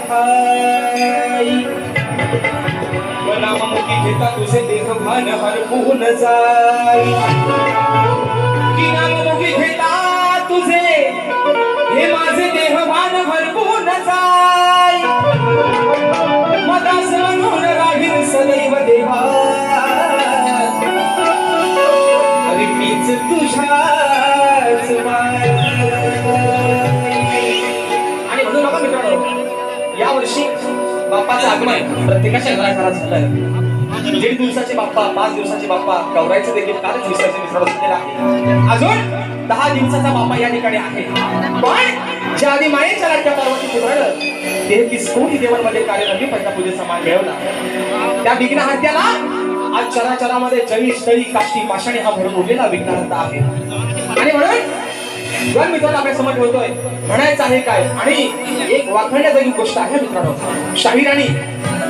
विश्वाच्या ठाई घेता तुझे देह भान हरपून जाई की घेता तुझे हे माझे देह भान हरपून जाई मदास म्हणून राहील सदैव देवा अरे मीच प्रत्येकाच्या घराघरात झालंय दीड दिवसाचे बाप्पा पाच दिवसाचे बाप्पा गौरायचं देखील कालच विसर्जन मित्रांनो आहे. अजून दहा दिवसाचा बाप्पा या ठिकाणी आहे. पण ज्या आधी मायेच्या लाटक्या पार्वती पुरवलं ते किसकोटी देवांमध्ये कार्यरती पंचा पूजेचा मान मिळवला. त्या विघ्न हत्याला आज चराचरामध्ये जळी स्थळी काष्टी पाषाणी हा भरून उरलेला विघ्नहर्ता आहे. आणि म्हणून दोन मित्रांनो आपल्यासमोर बोलतोय म्हणायचं आहे काय? आणि एक वाखण्याजोगी गोष्ट आहे मित्रांनो.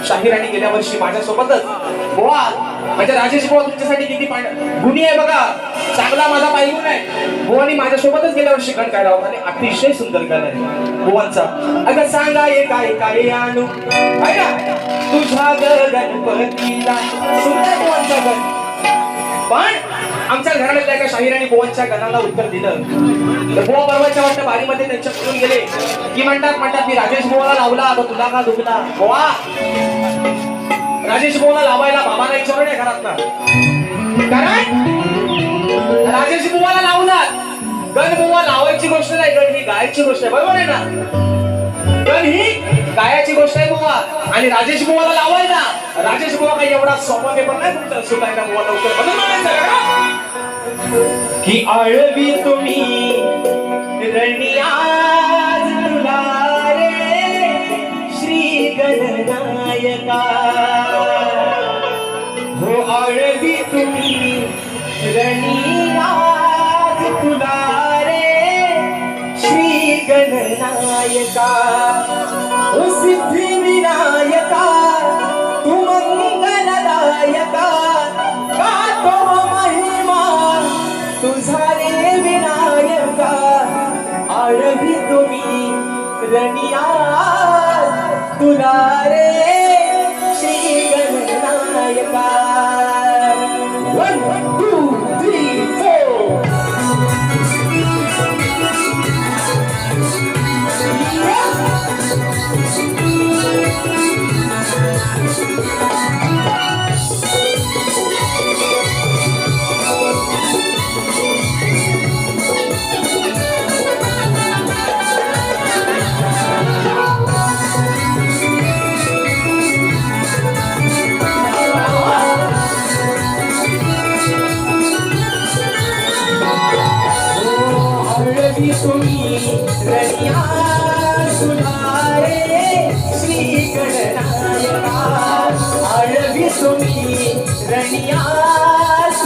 शाहीर आणि गेल्या वर्षी माझ्यासोबतच. बोवा म्हणजे राजेश बोवा तुमच्यासाठी किती पाणी गुन्हे आहे बघा. चांगला माझा पाहिजे आहे. बोवानी माझ्यासोबतच गेल्या वर्षी गण काढला होता आणि अतिशय सुंदर गण आहे. बोवांचा. अगं सांगा ये काय काय आणू? आहे ना? तुझ्या गणपतीला सुंदर बोवांचा गण. पण आमच्या घराण्यातल्या एका शाहीर आणि बोवांच्या गणाला उत्तर दिलं. तर बोवा परवाच्या वाटतं बारीमध्ये त्यांच्याकडून गेले. की म्हणतात म्हणतात मी राजेश बोवाला लावला आता तुला का दुखला? बोवा राजेश बोवाला लावायला बाबाला विचारू नये घरात कारण राजेश बोवाला लावला. गण बोवा लावायची गोष्ट नाही गण ही गायची गोष्ट आहे. बरोबर आहे ना? तर ही कायाची गोष्ट आहे बुवा. आणि राजेश बुवाला लावायला. राजेश बुवा काही एवढा सोपा पेपर नाही तुमचा. सुटायला बोवा लवकर. म्हणायचं की आळवी तुम्ही रणियाज तुला रे. श्री गणनायका हो आळवी तुम्ही रणी गणनायका हो सिद्धी विनायका तू मंगलदायका गातो महिमा तुझा रे विनायका, आळवी तुम्ही रणिया तुला रे श्री गणनायका। आळवी